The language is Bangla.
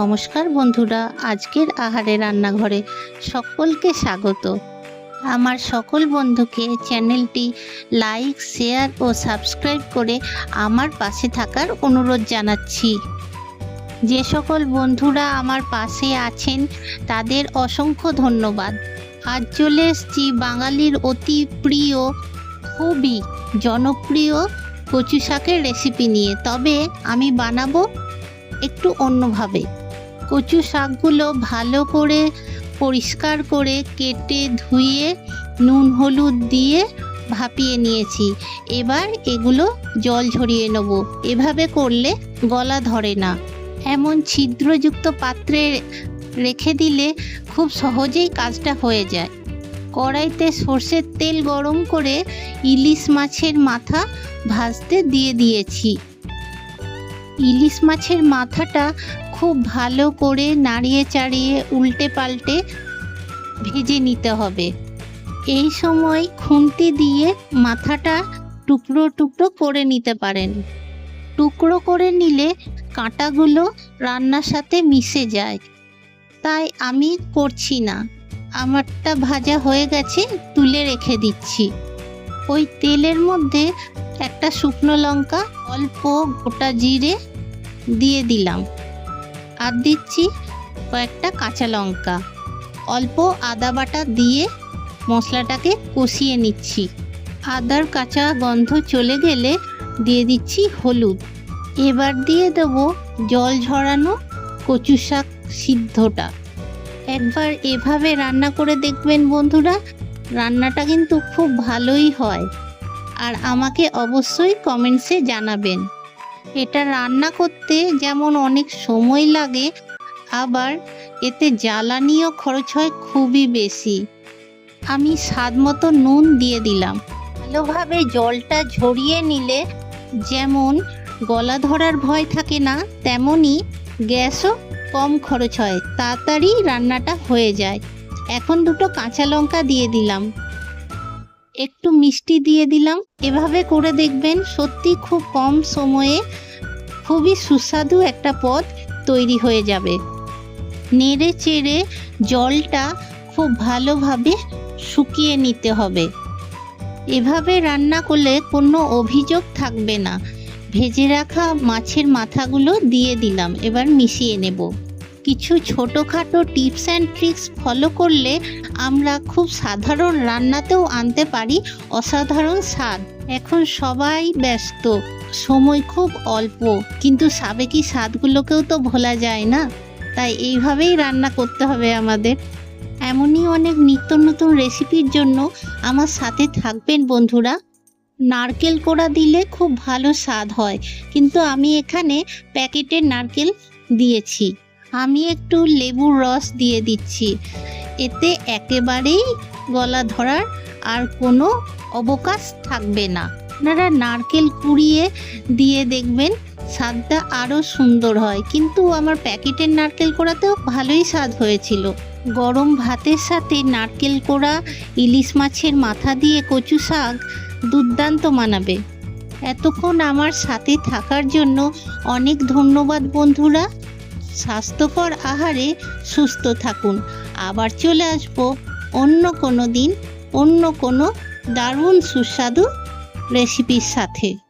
নমস্কার বন্ধুরা, আজকের আহারে রান্নাঘরে সকলকে স্বাগত। আমার সকল বন্ধুকে চ্যানেলটি লাইক, শেয়ার ও সাবস্ক্রাইব করে আমার পাশে থাকার অনুরোধ জানাচ্ছি। যে সকল বন্ধুরা আমার পাশে আছেন, তাদের অসংখ্য ধন্যবাদ। আজ চলে এসছি বাঙালির অতি প্রিয়, খুবই জনপ্রিয় কচু শাকের রেসিপি নিয়ে। তবে আমি বানাবো একটু অন্যভাবে। কচু শাকগুলো ভালো করে পরিষ্কার করে কেটে ধুয়ে, নুন হলুদ দিয়ে ভাপিয়ে নিয়েছি। এবার এগুলো জল ঝরিয়ে নেব। এভাবে করলে গলা ধরে না। এমন ছিদ্রযুক্ত পাত্রে রেখে দিলে খুব সহজেই কাজটা হয়ে যায়। কড়াইতে সর্ষের তেল গরম করে ইলিশ মাছের মাথা ভাজতে দিয়ে দিয়েছি। ইলিশ মাছের মাথাটা খুব ভালো করে নাড়িয়ে চাড়িয়ে উল্টে পাল্টে ভেজে নিতে হবে। এই সময় খুন্তি দিয়ে মাথাটা টুকরো টুকরো করে নিতে পারেন। টুকরো করে নিলে কাঁটাগুলো রান্নার সাথে মিশে যায়। তাই আমি করছি না। আমারটা ভাজা হয়ে গেছে, তুলে রেখে দিচ্ছি। ওই তেলের মধ্যে একটা শুকনো লঙ্কা, অল্প গোটা জিরে দিয়ে দিলাম। আর দিচ্ছি কয়েকটা কাঁচা লঙ্কা। অল্প আদা বাটা দিয়ে মশলাটাকে কষিয়ে নিচ্ছি। আদার কাঁচা গন্ধ চলে গেলে দিয়ে দিচ্ছি হলুদ। এবার দিয়ে দেবো জল ঝরানো কচু শাক সিদ্ধটা। একবার এভাবে রান্না করে দেখবেন বন্ধুরা, রান্নাটা কিন্তু খুব ভালোই হয়। আর আমাকে অবশ্যই কমেন্টসে জানাবেন। এটা রান্না করতে যেমন অনেক সময় লাগে, আবার এতে জ্বালানিও খরচ হয় খুবই বেশি। আমি স্বাদ মতো নুন দিয়ে দিলাম। ভালোভাবে জলটা ঝরিয়ে নিলে যেমন গলা ধরার ভয় থাকে না তেমনই গ্যাসও কম খরচ হয়, তাড়াতাড়ি রান্নাটা হয়ে যায়। এখন দুটো কাঁচা লঙ্কা দিয়ে দিলাম। একটু মিষ্টি দিয়ে দিলাম। এভাবে করে দেখবেন সত্যি খুব কম সময়ে খুবই সুস্বাদু একটা পদ তৈরি হয়ে যাবে। নেড়ে চেড়ে জলটা খুব ভালোভাবে শুকিয়ে নিতে হবে। এভাবে রান্না করলে কোনো অভিযোগ থাকবে না। ভেজে রাখা মাছের মাথাগুলো দিয়ে দিলাম, এবার মিশিয়ে নেব। কিছু ছোটোখাটো টিপস অ্যান্ড ট্রিক্স ফলো করলে আমরা খুব সাধারণ রান্নাতেও আনতে পারি অসাধারণ স্বাদ। এখন সবাই ব্যস্ত, সময় খুব অল্প, কিন্তু সাবেকি স্বাদগুলোকেও তো ভোলা যায় না? তাই এইভাবেই রান্না করতে হবে আমাদের। এমনই অনেক নিত্য নতুন রেসিপির জন্য আমার সাথে থাকবেন বন্ধুরা। নারকেল কোড়া দিলে খুব ভালো স্বাদ হয়, কিন্তু আমি এখানে প্যাকেটের নারকেল দিয়েছি। আমি একটু লেবুর রস দিয়ে দিচ্ছি। এতে একেবারেই গলা ধরার আর কোনো অবকাশ থাকবে না। আপনারা নারকেল কুড়িয়ে দিয়ে দেখবেন, স্বাদটা আরও সুন্দর হয়। কিন্তু আমার প্যাকেটের নারকেল কোড়াতেও ভালোই স্বাদ হয়েছিল। গরম ভাতের সাথে নারকেল কোড়া, ইলিশ মাছের মাথা দিয়ে কচু শাক দুর্দান্ত মানাবে। এতক্ষণ আমার সাথে থাকার জন্য অনেক ধন্যবাদ বন্ধুরা। স্বাস্থ্যকর আহারে সুস্থ থাকুন। আবার চলে আসব অন্য কোনো দিন, অন্য কোনো দারুণ সুস্বাদু রেসিপির সাথে।